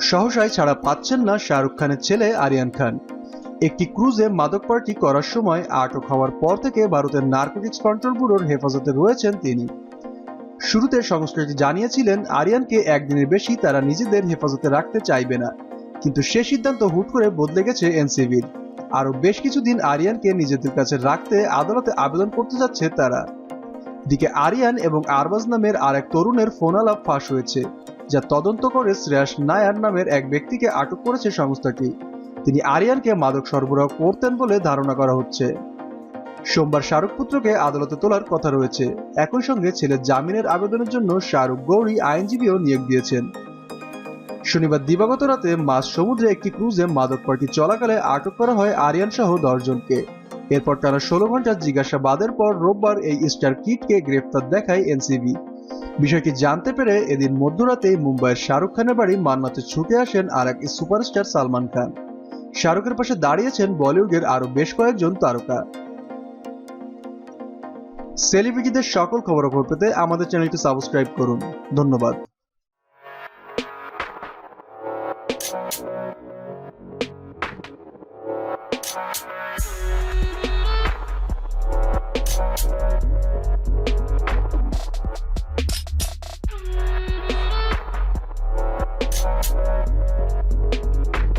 সহসায় ছাড়া পাচ্ছেন না শাহরুখ খানের ছেলে আরিয়ান খান। একটি ক্রুজে মাদক পার্টি করার সময় আটক হওয়ার পর থেকে ভারতের নার্কোটিক্স কন্ট্রোল ব্যুরোর হেফাজতে রয়েছেন তিনি। শুরুতে সংস্থাটি জানিয়েছিলেন, আরিয়ানকে একদিনের বেশি তারা নিজেদের হেফাজতে রাখতে চাইবে না। কিন্তু সে সিদ্ধান্ত হুট করে বদলে গেছে এনসিবির। আরও বেশ কিছুদিন আরিয়ানকে নিজেদের কাছে রাখতে আদালতে আবেদন করতে যাচ্ছে তারা। দিকে আরিয়ান এবং আরবাজ নামের আরেক তরুণের ফোন আলাপ ফাঁস হয়েছে। যা তদন্ত করে শ্রেয়াস নায়ার নামের এক ব্যক্তিকে আটক করেছে সংস্থাটি। তিনি আরিয়ানকে মাদক সরবরাহ করতেন বলে ধারণা করা হচ্ছে। সোমবার শাহরুখ পুত্রকে আদালতে তোলার কথা রয়েছে। একই সঙ্গে ছেলের জামিনের আবেদনের জন্য শাহরুখ গৌরী আইনজীবীও নিয়োগ দিয়েছেন। শনিবার দিবাগত রাতে মাঝ সমুদ্রে একটি ক্রুজে মাদক পার্টি চলাকালে আটক করা হয় আরিয়ান সহ দশজনকে এরপর টানা ষোলো ঘণ্টা জিজ্ঞাসাবাদের পর রোববার এই স্টার কিটকে গ্রেপ্তার দেখায় এনসিবি। বিষয়টি জানতে পেরে এদিন মধ্যরাতে মুম্বাইয়ের শাহরুখ খানের বাড়ি মান্নাতে ছুটে আসেন আর এক সুপারস্টার সালমান খান। শাহরুখের পাশে দাঁড়িয়েছেন বলিউডের আরও বেশ কয়েকজন তারকা। সেলিব্রিটিদের সকল খবরাখবর পেতে আমাদের চ্যানেলটি সাবস্ক্রাইব করুন। ধন্যবাদ। フフフ。